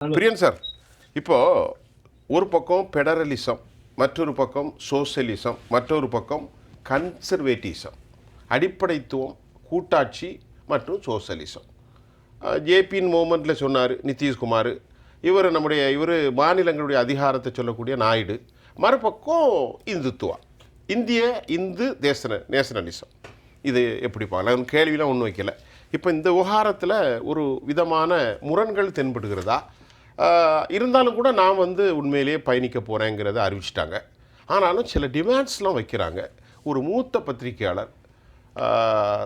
பிரியன் sir இப்போ ஒரு பக்கம் பெடரலிசம் மற்றொரு பக்கம் சோசியலிசம் மற்றொரு பக்கம் கன்சர்வேட்டிசம் அடிப்படைத்துவம் கூட்டாட்சி மற்றும் சோசியலிசம் ஜேபியின் மூமெண்ட்டில் சொன்னார் நிதிஷ்குமார். இவர் நம்முடைய இவர் மாநிலங்களுடைய அதிகாரத்தை சொல்லக்கூடிய நாயுடு. மறுபக்கம் இந்துத்துவா. இந்திய இந்து தேச நேஷனலிசம் இது எப்படி பார்க்கலாம் கேள்விலாம் ஒன்றும் வைக்கல. இப்போ இந்த விவகாரத்தில் ஒரு விதமான முரண்கள் தென்படுகிறதா? இருந்தாலும் கூட நான் வந்து உண்மையிலேயே பயணிக்க போகிறேங்கிறத அறிவிச்சிட்டாங்க. ஆனாலும் சில டிமாண்ட்ஸ்லாம் வைக்கிறாங்க. ஒரு மூத்த பத்திரிகையாளர்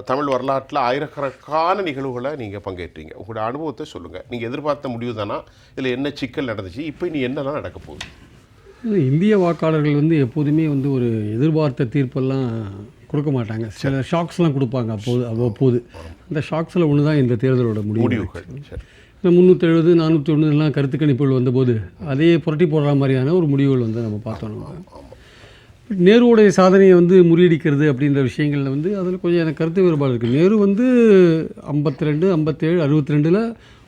தமிழ் வரலாற்றில் ஆயிரக்கணக்கான நிகழ்வுகளை நீங்கள் பங்கேற்றீங்க. உங்களோட அனுபவத்தை சொல்லுங்கள் நீங்கள் எதிர்பார்த்த முடிவு தானா இதில் என்ன சிக்கல் நடந்துச்சு? இப்போ இனி என்னெல்லாம் நடக்க போகுது? இந்திய வாக்காளர்கள் வந்து எப்போதுமே வந்து ஒரு எதிர்பார்த்த தீர்ப்பெல்லாம் கொடுக்க மாட்டாங்க. சில ஷாக்ஸ்லாம் கொடுப்பாங்க அப்போது அவ்வப்போது. அந்த ஷாக்ஸில் ஒன்று தான் இந்த தேர்தலோட முடிவு முடிவுகள். சரி. இந்த முந்நூற்றி எழுபது நானூற்றி ஒன்றுலாம் கருத்து கணிப்புகள் வந்தபோது அதையே புரட்டி போடுற மாதிரியான ஒரு முடிவுகள் வந்து நம்ம பார்த்தோம் நம்ம. நேருவுடைய சாதனையை வந்து முறியடிக்கிறது அப்படின்ற விஷயங்களில் வந்து அதில் கொஞ்சம் எனக்கு கருத்து வேறுபாடு இருக்குது நேரு வந்து ஐம்பத்தி ரெண்டு ஐம்பத்தேழு அறுபத்தி ரெண்டில்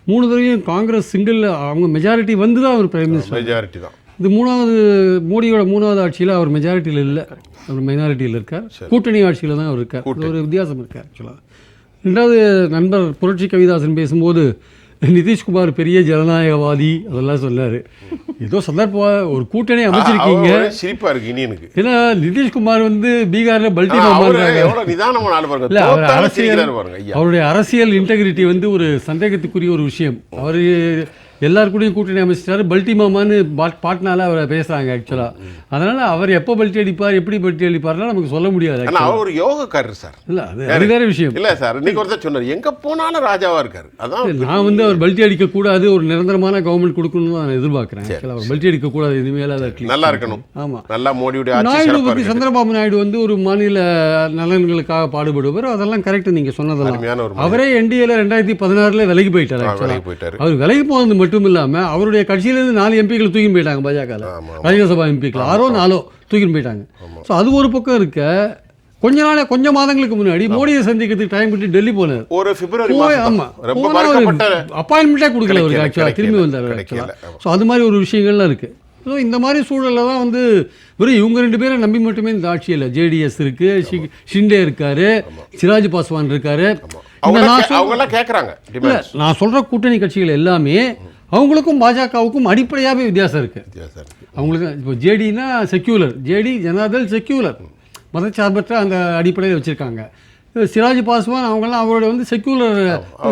மூணு தடவையும் காங்கிரஸ் சிங்கிள் அவங்க மெஜாரிட்டி வந்து தான் அவர் பிரைம் மினிஸ்டர் மெஜாரிட்டி தான். இது மூணாவது மோடியோட மூணாவது ஆட்சியில் அவர் மெஜாரிட்டியில் இல்லை. அவர் மைனாரிட்டியில் இருக்கார். கூட்டணி ஆட்சியில் தான் அவர் இருக்கார். ஒரு வித்தியாசம் இருக்கார் ஆக்சுவலாக ரெண்டாவது நண்பர் புரட்சி கவிதாசன் பேசும்போது நிதிஷ்குமார் பெரிய ஜனநாயகவாதி அதெல்லாம் சொன்னார். ஏதோ சந்தர்ப்ப ஒரு கூட்டணி அமைச்சிருக்கீங்க. சிரிப்பா இருக்கு இனியனுக்கு ஏன்னா நிதிஷ்குமார் வந்து பீகாரில் பல்டி அரசியல் அவருடைய அரசியல் இன்டெகிரிட்டி வந்து ஒரு சந்தேகத்துக்குரிய ஒரு விஷயம். அவர் எல்லார் கூடயும் கூட்டணி அமைச்சிட்டாரு. பல்டி மாமான்னு பாட் பாட்னால அவரை பேசுறாங்க ஆக்சுவலாக அதனால அவர் எப்போ பல்ட்டி அடிப்பார் எப்படி பல்ட்டி அடிப்பார்லாம் நமக்கு சொல்ல முடியாது அவர் ஒரு யோகக்காரர் சார். இல்லை அது அது வேற விஷயம். இல்ல சார் இன்னைக்கு ஒருத்தர் சொன்னார் எங்க போனாலும் ராஜாவா இருக்காரு. அதான் நான் வந்து அவர் பல்ட்டி அடிக்கக்கூடாது ஒரு நிரந்தரமான கவர்மெண்ட் கொடுக்கணும்னு நான் எதிர்பார்க்குறேன் ஆக்சுவலாக அவர் பல்ட்டி அடிக்கக்கூடாது இனிமேல் அதை நல்லா இருக்கணும். ஆமாம் நல்லா மோடியுடைய நாயுடு பற்றி சந்திரபாபு நாயுடு வந்து ஒரு மாநில நலன்களுக்காக பாடுபடுவார் அதெல்லாம் கரெக்ட் நீங்கள் சொன்னதெல்லாம். அவரே என்டிஏல ரெண்டாயிரத்தி பதினாறுல. விலகி போயிட்டாரு அவர் விலகி போனது மட்டும் இல்லாம அவருடைய கட்சியிலேருந்து நாலு எம்பிக்கள் தூக்கி போயிட்டாங்க பாஜக ஆமா. ராஜ்யசபா எம்பிக்கள். ஆறோ நாலோ தூக்கி போயிட்டாங்க. ஸோ அது ஒரு பக்கம் இருக்க கொஞ்ச நாளே கொஞ்ச மாதங்களுக்கு முன்னாடி மோடியை சந்திக்கிறதுக்கு டைம் விட்டு டெல்லி போனார். ஒரு பிப்ரவரி போய் மாசம் ஆமா. தான். ரொம்ப போனா ஒரு மறக்கப்பட்ட அப்பாயின்மெண்ட்டே கொடுக்கல அவருக்கு ஆக்சுவலாக திரும்பி வந்தார். ஆக்சுவலாக ஸோ அது மாதிரி ஒரு விஷயங்கள்லாம் இருக்கு. ஸோ இந்த மாதிரி சூழலில் தான் வந்து வெறும் இவங்க ரெண்டு பேரை நம்பி மட்டுமே இந்த ஆட்சி இல்லை ஜேடிஎஸ் இருக்கு ஷி- ஷிண்டே இருக்காரு சிராஜ் பாஸ்வான் இருக்காரு. நான் சொல்- அவங்க எல்லாம் கேக்குறாங்க இல்ல டிமாண்ட்ஸ் நான் சொல்ற கூட்டணி கட்சிகள் எல்லாமே அவங்களுக்கும் பாஜகவுக்கும் அடிப்படையாகவே வித்தியாசம் இருக்கு. அவங்களுக்கு இப்போ ஜேடினா செக்யூலர் ஜேடி ஜனதாதள் செக்யூலர் மதச்சார்பற்ற அந்த அடிப்படையில் வச்சிருக்காங்க. சிராஜ் பாஸ்வான் அவங்கெல்லாம் அவரோட வந்து செக்யூலர்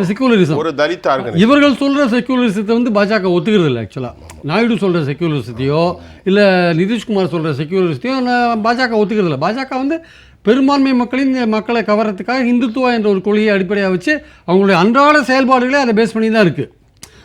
செக்யூலரிசம் ஒரு தலித் இவர்கள் சொல்ற செக்யூலரிசத்தை வந்து பாஜக ஒத்துக்கிறது இல்லை ஆக்சுவலாக நாயுடு சொல்ற செக்யூலரிசத்தையோ இல்லை நிதிஷ்குமார் சொல்ற செக்யூலரிசத்தையோ பாஜக ஒத்துக்கிறது இல்லை. பாஜக வந்து பெரும்பான்மை மக்களின் மக்களை கவரத்துக்காக இந்துத்துவா என்ற ஒரு கொள்கையை அடிப்படையாக வச்சு அவங்களுடைய அன்றாட செயல்பாடுகளே அதை பேஸ் பண்ணி தான் இருக்குது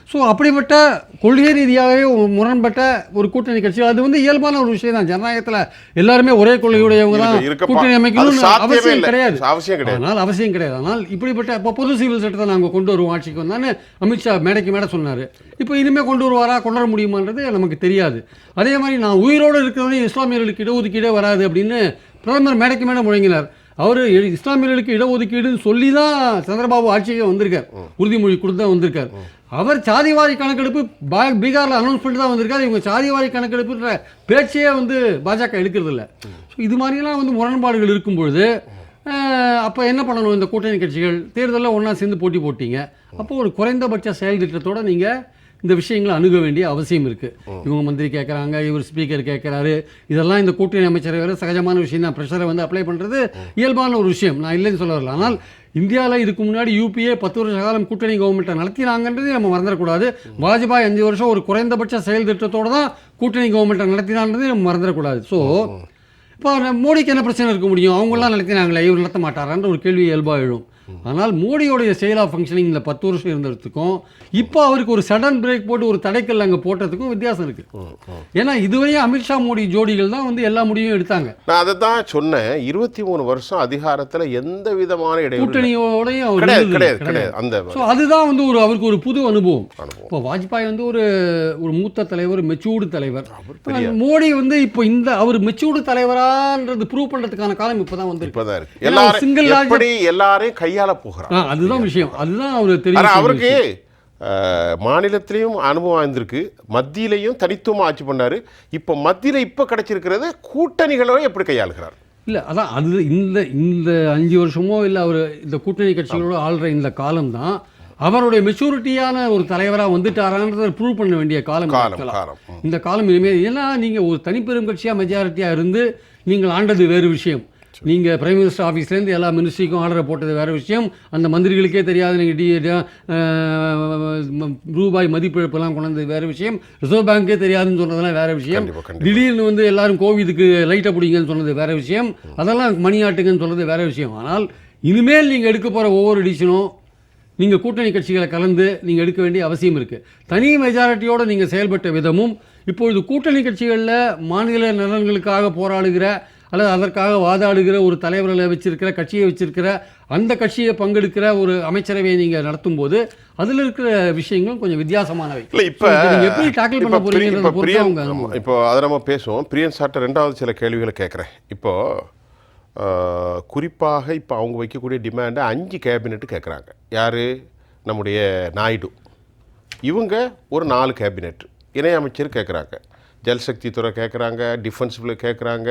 ஸோ அப்படிப்பட்ட கொள்கை ரீதியாகவே முரண்பட்ட ஒரு கூட்டணி கட்சி அது வந்து இயல்பான ஒரு விஷயம் தான் ஜனநாயகத்தில் எல்லாருமே ஒரே கொள்கையுடையவங்க தான். கூட்டணி அமைக்கணும்னு அவசியம். கிடையாது அவசியம் கிடையாது. ஆனால் அவசியம் கிடையாது ஆனால் இப்படிப்பட்ட இப்போ பொது சிவில் சட்டத்தை நாங்கள் கொண்டு வருவோம் ஆட்சிக்கு வந்தான்னு அமித்ஷா மேடைக்கு மேடை சொன்னார் இப்போ இனிமேல் கொண்டு வருவாரா கொண்டு வர முடியுமான்றது நமக்கு தெரியாது அதே மாதிரி நான் உயிரோடு இருக்கிறவனையும் இஸ்லாமியர்களுக்கு இடஒதுக்கீடே வராது அப்படின்னு பிரதமர் மேடைக்கு மேடை முழங்கினார் அவர் இஸ்லாமியர்களுக்கு இடஒதுக்கீடுன்னு சொல்லி தான் சந்திரபாபு ஆட்சிக்கு வந்திருக்கார். உறுதிமொழி கொடுத்து தான் வந்திருக்கார். அவர் சாதிவாரி கணக்கெடுப்பு பா பீகாரில் அனௌன்ஸ் பண்ணிட்டு தான் வந்திருக்காரு. இவங்க சாதிவாரி கணக்கெடுப்புன்ற பேச்சையே வந்து பாஜக எடுக்கிறது இல்லை ஸோ இது மாதிரிலாம் வந்து முரண்பாடுகள் இருக்கும் பொழுது அப்போ என்ன பண்ணணும் இந்த கூட்டணி கட்சிகள்? தேர்தலில் ஒன்றா சேர்ந்து போட்டி போட்டீங்க. அப்போ ஒரு குறைந்தபட்ச செயல் திட்டத்தோட நீங்கள் இந்த விஷயங்களை அணுக வேண்டிய அவசியம் இருக்குது இவங்க மந்திரி கேட்குறாங்க இவர் ஸ்பீக்கர் கேட்குறாரு இதெல்லாம் இந்த கூட்டணி அமைச்சரை வேறு சகஜமான விஷயம் தான். ப்ரெஷரை வந்து அப்ளை பண்ணுறது இயல்பான ஒரு விஷயம். நான் இல்லைன்னு சொல்ல வரல. ஆனால் இந்தியாவில் இதுக்கு முன்னாடி யூபிஏ பத்து வருஷ காலம் கூட்டணி கவர்மெண்ட்டை நடத்தினாங்கன்றதே நம்ம மறந்துடக்கூடாது. வாஜ்பாய் அஞ்சு வருஷம் ஒரு குறைந்தபட்ச செயல் திட்டத்தோட தான் கூட்டணி கவர்மெண்ட்டை நடத்தினான்றதே நம்ம மறந்துடக்கூடாது. ஸோ இப்போ மோடிக்கு என்ன பிரச்சனை இருக்க முடியும்? அவங்களாம் நடத்தினாங்களே இவர் நடத்த மாட்டாரான்ற ஒரு கேள்வி இயல்பாக எழும். ஆனால் மோடியோடைய செயல் ஆஃப் ஃபங்க்ஷனிங் இந்த பத்து வருஷம் இருந்ததுக்கும் இப்போ அவருக்கு ஒரு சடன் பிரேக் போட்டு ஒரு தடைக்கல் அங்கே போட்டதுக்கும் வித்தியாசம் இருக்கு. ஏன்னா இதுவரையும் அமித்ஷா மோடி ஜோடிகள் தான் வந்து எல்லா முடிவும் எடுத்தாங்க. நான் அதை தான் சொன்னேன். இருபத்தி மூணு வருஷம் அதிகாரத்துல எந்த விதமான இடைவெளி கூட்டணியோடையும் கிடையாது அந்த ஸோ அதுதான் வந்து ஒரு அவருக்கு ஒரு புது அனுபவம். இப்போ வாஜ்பாய் வந்து ஒரு ஒரு மூத்த தலைவர் மெச்சூர்டு தலைவர். மோடி வந்து இப்போ இந்த அவர் மெச்சூர்டு தலைவரான்றது ப்ரூவ் பண்றதுக்கான காலம் இப்போதான் வந்து இப்பதான் இருக்கு. ஏன்னா எல்லாரும் எப்படி எல்லாரையும் கையாள போகிறார் அதுதான் விஷயம். அதுதான் அவர் ஆனா தெரியும் அவருக்கு மாநிலத்திலையும் அனுபவம் வாய்ந்திருக்கு மத்தியிலையும் தனித்துவமாக ஆட்சி பண்ணார். இப்போ மத்தியில் இப்போ கிடைச்சிருக்கிறது கூட்டணிகளை எப்படி கையாளுகிறார்? இல்லை அதான் அது இந்த இந்த அஞ்சு வருஷமோ இல்லை அவர் இந்த கூட்டணி கட்சிகளோட ஆள்ற இந்த காலம் தான் அவருடைய மெச்சூரிட்டியான ஒரு தலைவராக வந்துட்டாரான்றதை ப்ரூவ் பண்ண வேண்டிய காலம். இந்த காலம் இனிமேல் ஏன்னா நீங்கள் ஒரு தனிப்பெரும் கட்சியாக மெஜாரிட்டியாக இருந்து நீங்கள் ஆண்டது வேறு விஷயம். நீங்கள் பிரைம் மினிஸ்டர் ஆஃபீஸ்லேருந்து எல்லா மினிஸ்ட்ரிக்கும் ஆர்டரை போட்டது வேறு விஷயம். அந்த மந்திரிகளுக்கே தெரியாது நீங்கள் டி ரூபாய் மதிப்பிழப்பெல்லாம் கொண்டு வந்தது வேறு விஷயம். ரிசர்வ் பேங்க்கே தெரியாதுன்னு சொன்னதெல்லாம் வேறு விஷயம். திடீர்னு வந்து எல்லாரும் கோவிதுக்கு லைட்டை பிடிங்கன்னு சொன்னது வேற விஷயம். அதெல்லாம் மணி ஆட்டுங்கன்னு சொன்னது வேற விஷயம். ஆனால் இனிமேல் நீங்கள் எடுக்க போகிற ஒவ்வொரு டிசிஷனும் நீங்கள் கூட்டணி கட்சிகளை கலந்து நீங்கள் எடுக்க வேண்டிய அவசியம் இருக்குது தனி மெஜாரிட்டியோடு நீங்கள் செயல்பட்ட விதமும் இப்பொழுது கூட்டணி கட்சிகளில் மாநில நலன்களுக்காக போராடுகிற அல்லது அதற்காக வாதாடுகிற ஒரு தலைவர்களை வச்சிருக்கிற கட்சியை வச்சிருக்கிற அந்த கட்சியை பங்கெடுக்கிற ஒரு அமைச்சரவையை நீங்கள் நடத்தும் போது அதில் இருக்கிற விஷயங்கள் கொஞ்சம் வித்தியாசமானவை. இல்லை இப்போ எப்படி tackle பண்ண போறீங்கன்றத இப்போ அதை நம்ம பேசுவோம். பிரியன் சார்ட்ட ரெண்டாவது சில கேள்விகளை கேட்குறேன் இப்போ குறிப்பாக இப்போ அவங்க வைக்கக்கூடிய டிமாண்டை அஞ்சு கேபினெட்டு கேட்குறாங்க யார்? நம்முடைய நாயுடு. இவங்க ஒரு நாலு கேபினெட் இணையமைச்சர் கேட்குறாங்க ஜல்சக்தி துறை கேட்குறாங்க டிஃபென்ஸில் கேட்குறாங்க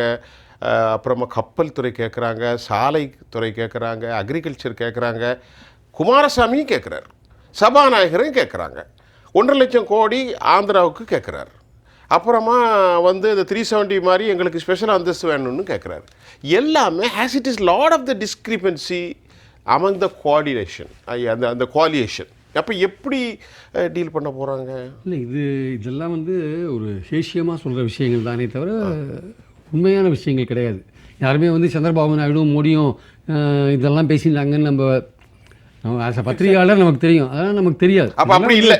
அப்புறமா கப்பல் துறை கேட்குறாங்க சாலை துறை கேட்குறாங்க அக்ரிகல்ச்சர் கேட்குறாங்க குமாரசாமியும் கேட்குறாரு சபாநாயகரும் கேட்குறாங்க ஒன்றரை லட்சம் கோடி ஆந்திராவுக்கு கேட்குறாரு அப்புறமா வந்து இந்த த்ரீ செவன்ட்டி மாதிரி எங்களுக்கு ஸ்பெஷல் அந்தஸ்து வேணும்னு கேட்குறாரு எல்லாமே has it is lot of the discrepancy among the coordination அந்த அந்த கோஆலியேஷன் அப்போ எப்படி டீல் பண்ண போகிறாங்க இல்லை இது இதெல்லாம் வந்து ஒரு சேஷியமாக சொல்கிற விஷயங்கள் தானே தவிர உண்மையான விஷயங்கள் கிடையாது. யாருமே வந்து சந்திரபாபு நாயுடும் மோடியும் இதெல்லாம் பேசியிருந்தாங்கன்னு நம்ம நம்ம ஆஸ் பத்திரிகையாளர் நமக்கு தெரியும். அதெல்லாம் நமக்கு தெரியாது. அப்ப அப்படி இல்ல.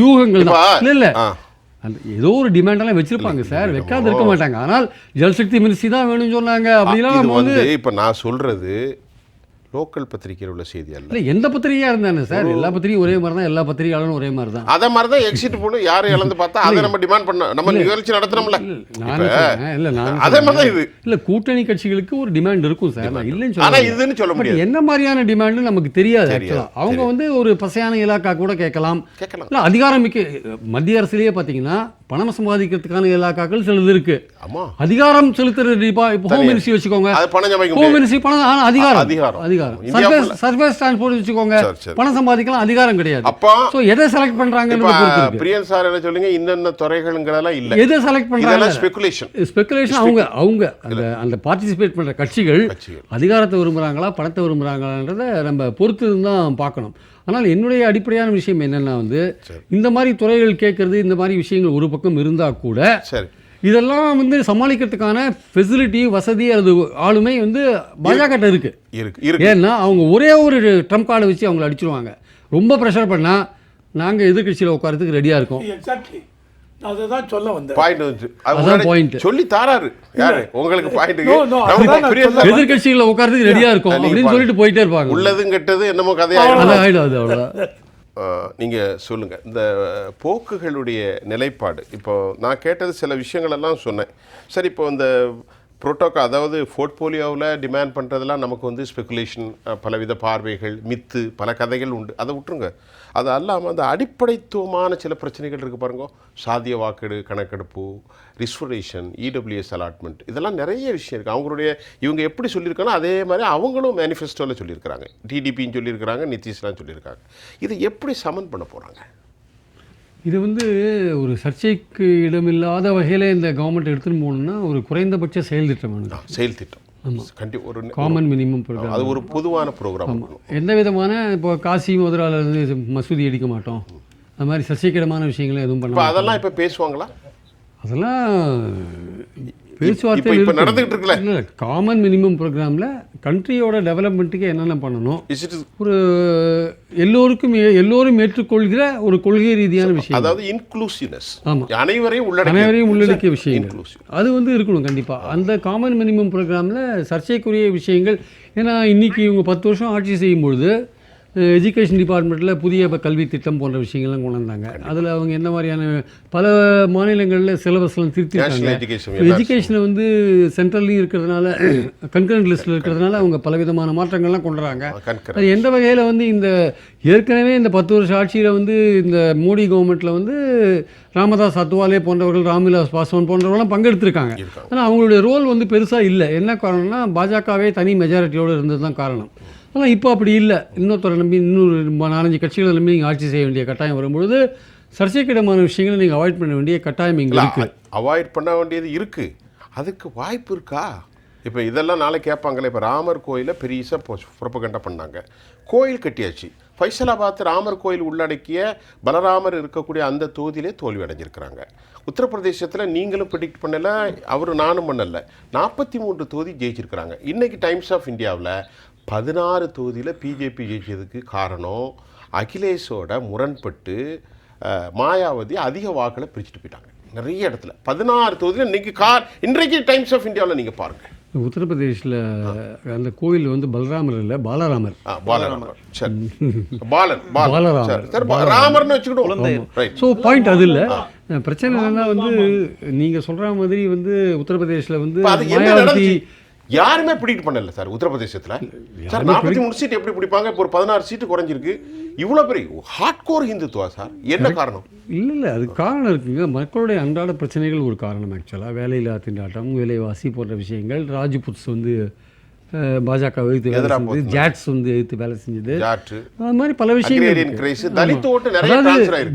யூகங்கள் இல்லை இல்லை. அந்த ஏதோ ஒரு டிமாண்டெல்லாம் வச்சிருப்பாங்க சார். வைக்காது இருக்க மாட்டாங்க. ஆனால் ஜல்சக்தி மினிஸ்ட்ரி தான் வேணும்னு சொன்னாங்க. அப்படிலாம் வந்து இப்போ நான் சொல்கிறது லோக்கல் பத்திரிகையில் உள்ள செய்தி அல்ல. இல்லை எந்த பத்திரிகையாக இருந்தானே சார்? எல்லா பத்திரிகையும் ஒரே மாதிரி தான் எல்லா பத்திரிகையாளரும் ஒரே மாதிரி தான் அதை மாதிரி தான் எக்ஸிட் போல யாரும் இழந்து பார்த்தா அதை நம்ம டிமாண்ட் பண்ண நம்ம நிகழ்ச்சி நடத்துறோம்ல. இல்ல நான் அதே மாதிரி தான் இது. இல்ல கூட்டணி கட்சிகளுக்கு ஒரு டிமாண்ட் இருக்கும் சார். நான் இல்லைன்னு சொல்ல இதுன்னு சொல்ல முடியாது. என்ன மாதிரியான டிமாண்ட் நமக்கு தெரியாது. அவங்க வந்து ஒரு பசையான இலாக்கா கூட கேட்கலாம். கேட்கலாம். இல்ல அதிகாரம் மிக்க மத்திய அரசுலயே பாத்தீங்கன்னா பணம் சம்பாதிக்கிறதுக்கான இலாக்காக்கள் சிலது இருக்கு. ஆமா. அதிகாரம் செலுத்துற இப்போ ஹோம் மினிஸ்ட்ரி வச்சுக்கோங்க. ஹோம் மினிஸ்ட்ரி பணம் ஆனா அதிகாரம். அதிகாரம். அதிகாரம். சர்வீஸ் டிரான்ஸ்போர்ட் வச்சுக்கோங்க. பணம் சம்பாதிக்கலாம் அதிகாரம் கிடையாது. அப்போ எதை செலக்ட் பண்றாங்கன்னு பிரியன் சார் என்ன சொல்லுங்க இன்னென்ன துறைகள்ங்கிறதெல்லாம் இல்ல. எதை செலக்ட் பண்றாங்க? ஸ்பெகுலேஷன் ஸ்பெகுலேஷன் அவங்க அவங்க அந்த அந்த பார்ட்டிசிபேட் பண்ணுற கட்சிகள் அதிகாரத்தை விரும்புகிறாங்களா பணத்தை விரும்புகிறாங்களான்றதை நம்ம பொறுத்து தான் பார்க்கணும். ஆனால் என்னுடைய அடிப்படையான விஷயம் என்னென்னா வந்து. இந்த மாதிரி துறைகள் கேட்குறது இந்த மாதிரி விஷயங்கள் ஒரு பக்கம் இருந்தால் கூட சரி. இதெல்லாம் வந்து சமாளிக்கிறதுக்கான ஃபெசிலிட்டி வசதி அல்லது ஆளுமை வந்து பாஜக இருக்கு. இருக்கு இருக்கு ஏன்னா அவங்க ஒரே ஒரு ட்ரம்ப் கார்டை வச்சு அவங்கள அடிச்சிருவாங்க. ரொம்ப ப்ரெஷர் பண்ணால் நாங்கள் எதிர்கட்சியில் உட்காரத்துக்கு ரெடியாக இருக்கோம். எக்ஸாக்ட்லி நான் அதை தான் சொல்ல வந்தேன். பாயிண்ட். சொல்லி தாராரு. யாரு? உங்களுக்கு பாயிண்ட் அதுதான் எதிர்கட்சிகளில் உட்காரத்துக்கு ரெடியாக இருக்கும் அப்படின்னு. சொல்லிட்டு போயிட்டே இருப்பாங்க. உள்ளதும் கெட்டது என்னமோ கதையா அதான் ஆயிடும் அது அவ்வளோதான் நீங்கள் சொல்லுங்கள் இந்த போக்குகளுடைய நிலைப்பாடு. இப்போ நான் கேட்டது சில விஷயங்களெல்லாம் சொன்னேன். சரி இப்போ இந்த புரோட்டோக்கா அதாவது போர்ட்போலியோவில் டிமாண்ட் பண்ணுறதெல்லாம் நமக்கு வந்து ஸ்பெகுலேஷன் பலவித பார்வைகள் மித்து பல கதைகள் உண்டு. அதை விட்டுருங்க. அது அல்லாமல் அந்த அடிப்படைத்துவமான சில பிரச்சனைகள் இருக்குது பாருங்க. சாதிய வாக்கெடு கணக்கெடுப்பு ரிசர்வேஷன் இடபிள்யூஎஸ் அலாட்மெண்ட் இதெல்லாம் நிறைய விஷயம் இருக்குது அவங்களுடைய இவங்க எப்படி சொல்லியிருக்காங்களோ அதே மாதிரி அவங்களும் மேனிஃபெஸ்டோவில் சொல்லியிருக்கிறாங்க. டிடிபின்னு சொல்லியிருக்கிறாங்க நிதிஷ்லாம் சொல்லியிருக்காங்க. இதை எப்படி சமன் பண்ண போகிறாங்க இது வந்து ஒரு சர்ச்சைக்கு இடமில்லாத வகையில் இந்த கவர்மெண்ட் எடுத்துன்னு போகணும்னா ஒரு குறைந்தபட்ச செயல் திட்டம் வேணும். செயல் திட்டம். கண்டி ஒரு காமன் மினிமம் ப்ரோக்ராம் அது ஒரு பொதுவான ப்ரோக்ராம் எந்த விதமான இப்போ காசி முதலால இருந்து மசூதி அடிக்க மாட்டோம். அது மாதிரி சர்ச்சைக்கிடமான விஷயங்களை எதுவும் பண்ண. அதெல்லாம் இப்போ பேசுவாங்களா? அதெல்லாம் பேச்சுவார்த்தை இப்போ நடந்துகிட்டு இருக்குல்ல காமன் மினிமம் ப்ரோக்ராமில் கண்ட்ரியோட டெவலப்மெண்ட்டுக்கு என்னென்ன பண்ணணும்? ஒரு எல்லோருக்கும் எல்லோரும் ஏற்றுக்கொள்கிற ஒரு கொள்கை ரீதியான விஷயம் அதாவது இன்க்ளூசிவ்னஸ் ஆமா. அனைவரையும் உள்ளடக்கிய அனைவரையும் உள்ளடக்கிய இன்க்ளூசிவ் அது வந்து இருக்கணும் கண்டிப்பாக அந்த காமன் மினிமம் ப்ரோக்ராமில் சர்ச்சைக்குரிய விஷயங்கள். ஏன்னா இன்னைக்கு இவங்க பத்து வருஷம் ஆட்சி செய்யும் பொழுது எஜுகேஷன் டிபார்ட்மெண்ட்டில் புதிய கல்வி திட்டம் போன்ற விஷயங்கள்லாம் கொண்டு வந்தாங்க. அதில் அவங்க என்ன மாதிரியான பல மாநிலங்களில் சிலபஸ்லாம் திருத்திருக்காங்க எஜுகேஷன் வந்து சென்ட்ரல்லையும் இருக்கிறதுனால கன்கரண்ட் லிஸ்ட்டில் இருக்கிறதுனால அவங்க பலவிதமான மாற்றங்கள்லாம் கொண்டு வராங்க கண்கர் அது எந்த வகையில் வந்து இந்த ஏற்கனவே இந்த பத்து வருஷ ஆட்சியில் வந்து இந்த மோடி கவர்மெண்ட்டில் வந்து ராமதாஸ் அத்வாலே போன்றவர்கள் ராம்விலாஸ் பாஸ்வான் போன்றவர்கள்லாம் பங்கெடுத்திருக்காங்க. ஆனால் அவங்களுடைய ரோல் வந்து பெருசாக இல்லை. என்ன காரணம்னா பாஜகவே தனி மெஜாரிட்டியோடு இருந்தது தான் காரணம். ஆனால் இப்போ அப்படி இல்லை. இன்னொருத்தரை நம்பி இன்னொரு நாலஞ்சு கட்சிகளை நம்பி நீங்கள் ஆட்சி செய்ய வேண்டிய கட்டாயம் வரும்பொழுது சர்ச்சைக்கிடமான விஷயங்களை நீங்கள் அவாய்ட் பண்ண வேண்டிய கட்டாயம் இங்கே இருக்குது அவாய்ட் பண்ண வேண்டியது இருக்கு. அதுக்கு வாய்ப்பு இருக்கா? இப்போ இதெல்லாம் நாளை கேட்பாங்களே இப்போ ராமர் கோயிலை பெரியசா புறப்பகண்டா பண்ணாங்க. கோயில் கட்டியாச்சு. ஃபைசலாபாத் ராமர் கோயில் உள்ளடக்கிய பலராமர் இருக்கக்கூடிய அந்த தொகுதியிலே தோல்வி அடைஞ்சிருக்கிறாங்க. உத்தரப்பிரதேசத்தில் நீங்களும் ப்ரிடிக்ட் பண்ணல அவரும் நானும் பண்ணல. நாற்பத்தி மூன்று தொகுதி ஜெயிச்சிருக்கிறாங்க. இன்னைக்கு டைம்ஸ் ஆஃப் இந்தியாவில் பதினாறு தொகுதியில் பிஜேபி ஜெயிச்சதுக்கு காரணம் அகிலேஷோட முரண்பட்டு மாயாவதி அதிக வாக்களை பிரிச்சுட்டு போயிட்டாங்க. நிறைய இடத்துல. பதினாறு தொகுதியில் இன்னைக்கு கார் இன்றைக்கு டைம்ஸ் ஆஃப் இந்தியாவில் நீங்கள் பாருங்கள் உத்தரப்பிரதேசில் அந்த கோயில் வந்து பலராமர் இல்லை பாலராமர். பாலராமர். சரி. பாலன் பாலராமர். ராமர்னு ஸோ பாயிண்ட் அது இல்லை. பிரச்சனை என்னன்னா வந்து நீங்கள் சொல்கிற மாதிரி வந்து உத்தரப்பிரதேசில் வந்து இப்ப அது என்ன மாயாவதி யாருமே ப்ரிடிக்ட் பண்ணல சார் உத்தரப்பிரதேசத்துல. சார் நாற்பத்தி மூணு சீட் எப்படி பிடிப்பாங்க? இப்போ ஒரு பதினாறு சீட்டு குறைஞ்சிருக்கு. இவ்வளோ பெரிய ஹார்ட் கோர் ஹிந்துத்துவா சார்? என்ன காரணம்? இல்லை இல்லை அது காரணம் இருக்குங்க. மக்களுடைய அன்றாட பிரச்சனைகள் ஒரு காரணம் ஆக்சுவலாக வேலையில்லா திண்டாட்டம் விலைவாசி போன்ற விஷயங்கள். ராஜ்புட்ஸ் வந்து பாஜக எதிர்த்து வேலை செஞ்சது. ஜாட்ஸ் வந்து எதிர்த்து வேலை செஞ்சது. அது மாதிரி பல விஷயங்கள்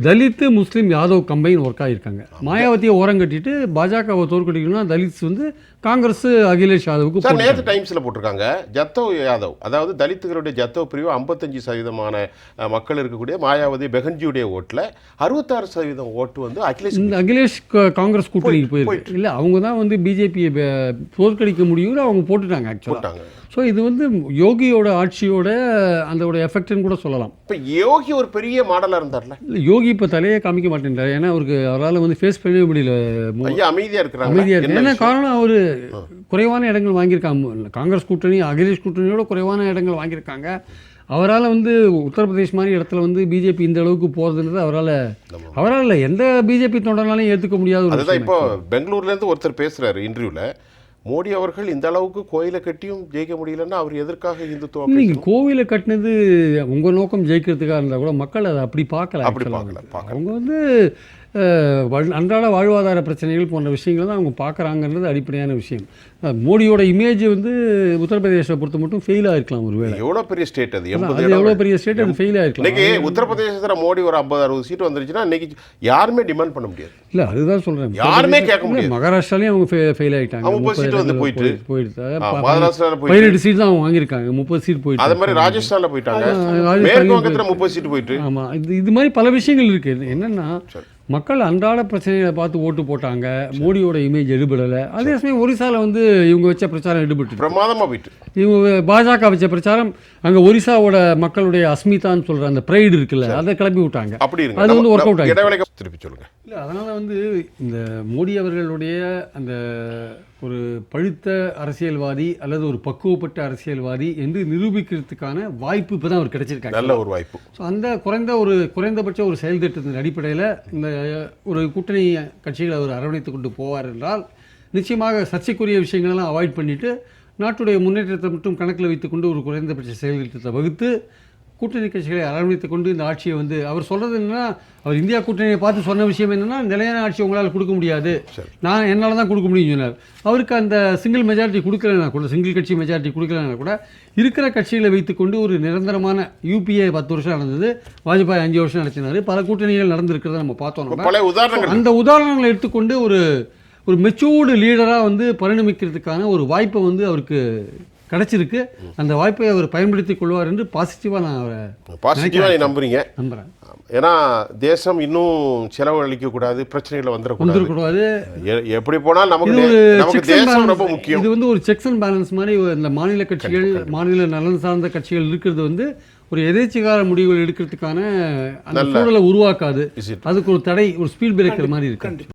Dalit Muslim Yadav combine work ஆகியிருக்காங்க மாயாவதியை ஓரம் கட்டிட்டு பாஜகவை தோற்கடிக்கணும்னா தலித்ஸ் வந்து காங்கிரஸ் அகிலேஷ் யாதவுக்கு சார் நேற்று டைம்ஸில் போட்டிருக்காங்க. ஜத்தவ் யாதவ் அதாவது தலித்துகளுடைய ஜத்தவ் பிரிவு ஐம்பத்தஞ்சு சதவீதமான மக்கள் இருக்கக்கூடிய மாயாவதி பெகன்ஜியுடைய ஓட்டில் அறுபத்தாறு சதவீதம் ஓட்டு வந்து அகிலேஷ் இந்த அகிலேஷ் காங்கிரஸ் கூட்டணிக்கு போயிருக்கு. இல்லை அவங்க தான் வந்து பிஜேபியை தோற்கடிக்க முடியும்னு அவங்க போட்டுட்டாங்க ஆக்சுவலாக போட்டாங்க. ஸோ இது வந்து யோகியோட ஆட்சியோட அதோட எஃபெக்ட்னு கூட சொல்லலாம். இப்போ யோகி ஒரு பெரிய மாடலாக இருந்தார்ல? இல்லை யோகி இப்போ தலையே காமிக்க மாட்டேன்றார். ஏன்னா அவருக்கு அவரால் வந்து ஃபேஸ் பண்ணவே முடியல. மு- ஐயா அமைதியா இருக்கிறாங்க அமைதியாக இருக்கு. என்ன? காரணம்? அவர் குறைவான இடங்கள் வாங்கியிருக்காங்க. காங்கிரஸ் கூட்டணி அகிலேஷ் கூட்டணியோட குறைவான இடங்கள் வாங்கியிருக்காங்க. அவரால் வந்து உத்தரப்பிரதேஷ் மாதிரி இடத்துல வந்து பிஜேபி இந்த அளவுக்கு போகிறதுன்றது அவரால் அவரால் இல்லை எந்த பிஜேபி தொண்டனாலையும் ஏற்றுக்க முடியாத அதுதான் இப்போ பெங்களூர்ல இருந்து ஒருத்தர் பேசுறாரு இன்டர்வியூல மோடி அவர்கள் இந்த அளவுக்கு கோயிலை கட்டியும் ஜெயிக்க முடியலன்னா அவர் எதற்காக இந்துத்துவம் நீங்கள் கோவிலை கட்டினது உங்கள் நோக்கம் ஜெயிக்கிறதுக்காக இருந்தால் கூட மக்கள் அதை அப்படி பார்க்கல அப்படி. பார்க்கல. அவங்க வந்து அன்றாட வாழ்வாதார பிரச்சனைகள் போன்ற விஷயங்களை தான் அவங்க பார்க்குறாங்கன்றது அடிப்படையான விஷயம். மோடியோட இமேஜ் வந்து உத்தரப்பிரதேசத்தை பொறுத்த மட்டும் ஃபெயில் ஆயிருக்கலாம் ஒருவேளை. எவ்வளவு பெரிய ஸ்டேட் அது? அது எவ்வளோ பெரிய ஸ்டேட் அது ஃபெயில் ஆயிருக்கலாம். இன்னைக்கு உத்தரப்பிரதேசத்துல மோடி ஒரு ஐம்பது அறுபது சீட் வந்துருச்சுன்னா இன்னைக்கு யாருமே டிமாண்ட் பண்ண முடியாது. இல்லை அதுதான் சொல்கிறேன் யாருமே கேட்க முடியாது. மகாராஷ்டிராலையும் அவங்க ஃபெயில் ஆயிட்டாங்க. அவங்க முப்பது சீட்டு வந்து போயிட்டு. போயிட்டு போயிட்டு. பதினெட்டு சீட் தான் அவங்க வாங்கியிருக்காங்க. முப்பது சீட் போயிட்டு. அதே மாதிரி ராஜஸ்தான்ல போயிட்டாங்க. ராஜஸ்தான்லயும் மேற்கு வங்கத்துல முப்பது சீட் போயிட்டு. ஆமாம் இது இது மாதிரி பல விஷயங்கள் இருக்குது என்னென்னா மக்கள் அன்றாட பிரச்சனைகளை பார்த்து ஓட்டு போட்டாங்க மோடியோட இமேஜ் எடுபடலை. அதே சமயம் ஒரிசால வந்து இவங்க வச்ச பிரச்சாரம் எடுபட்டு பிரமாதமா போயிட்டு. இவங்க பாஜக வச்ச பிரச்சாரம் அங்கே ஒரிசாவோட மக்களுடைய அஸ்மிதான்னு சொல்கிற அந்த ப்ரைடு இருக்குல்ல அதை கிளப்பி விட்டாங்க. அது வந்து ஒர்க் அவுட் இடைவேளைக்கு திருப்பி சொல்லுங்க. இல்லை அதனால் வந்து இந்த மோடி அவர்களுடைய அந்த ஒரு பழுத்த அரசியல்வாதி அல்லது ஒரு பக்குவப்பட்ட அரசியல்வாதி என்று நிரூபிக்கிறதுக்கான வாய்ப்பு இப்போ தான் அவர் கிடைச்சிருக்காங்க. நல்ல ஒரு வாய்ப்பு. ஸோ அந்த குறைந்த ஒரு குறைந்தபட்ச ஒரு செயல் திட்டத்தின் அடிப்படையில் இந்த ஒரு கூட்டணி கட்சிகளை அவர் அரவணைத்து கொண்டு போவார் என்றால் நிச்சயமாக சர்ச்சைக்குரிய விஷயங்களெல்லாம் அவாய்ட் பண்ணிட்டு நாட்டுடைய முன்னேற்றத்தை மட்டும் கணக்கில் வைத்துக்கொண்டு ஒரு குறைந்தபட்ச செயல் திட்டத்தை வகுத்து கூட்டணி கட்சிகளை அரவணைத்து கொண்டு இந்த ஆட்சியை வந்து அவர் சொல்கிறது என்னன்னா அவர் இந்தியா கூட்டணியை பார்த்து சொன்ன விஷயம் என்னன்னா நிலையான ஆட்சி உங்களால் கொடுக்க முடியாது. நான் என்னால் தான் கொடுக்க முடியும்னு சொன்னார். அவருக்கு அந்த சிங்கிள் மெஜாரிட்டி கொடுக்கலனா கூட சிங்கிள் கட்சி மெஜாரிட்டி கொடுக்கலனா கூட இருக்கிற கட்சிகளை வைத்துக்கொண்டு ஒரு நிரந்தரமான யூபிஏ பத்து வருஷம் நடந்தது வாஜ்பாய் அஞ்சு வருஷம் நடத்தினார். பல கூட்டணிகள் நடந்திருக்கிறத நம்ம பார்த்தோம் அந்த உதாரணங்களை எடுத்துக்கொண்டு ஒரு ஒரு மெச்சூர்டு லீடராக வந்து பரிணமிக்கிறதுக்கான ஒரு வாய்ப்பை வந்து அவருக்கு கிடைச்சிருக்கு. அந்த வாய்ப்பை அவர் பயன்படுத்திக் கொள்வார் என்று பாசிட்டிவாக நான் அவரை பாசிட்டிவா நீ நம்புறீங்க. நம்புகிறேன் ஏன்னா தேசம் இன்னும் செலவழிக்க கூடாது பிரச்சனைகளை வந்துடக்கூடாது. வந்துடக்கூடாது. எ- எப்படி போனாலும் நமக்கு நமக்கு தேசம். ரொம்ப முக்கியம். இது வந்து ஒரு செக்ஸ் அண்ட் பேலன்ஸ் மாதிரி இந்த மாநில கட்சிகள் மாநில நலன் சார்ந்த கட்சிகள் இருக்கிறது வந்து ஒரு எதேச்சிகார முடிவுகள் எடுக்கிறதுக்கான அந்த சூழலை உருவாக்காது? அதுக்கு ஒரு தடை ஒரு ஸ்பீட் பிரேக்கர் மாதிரி இருக்கு.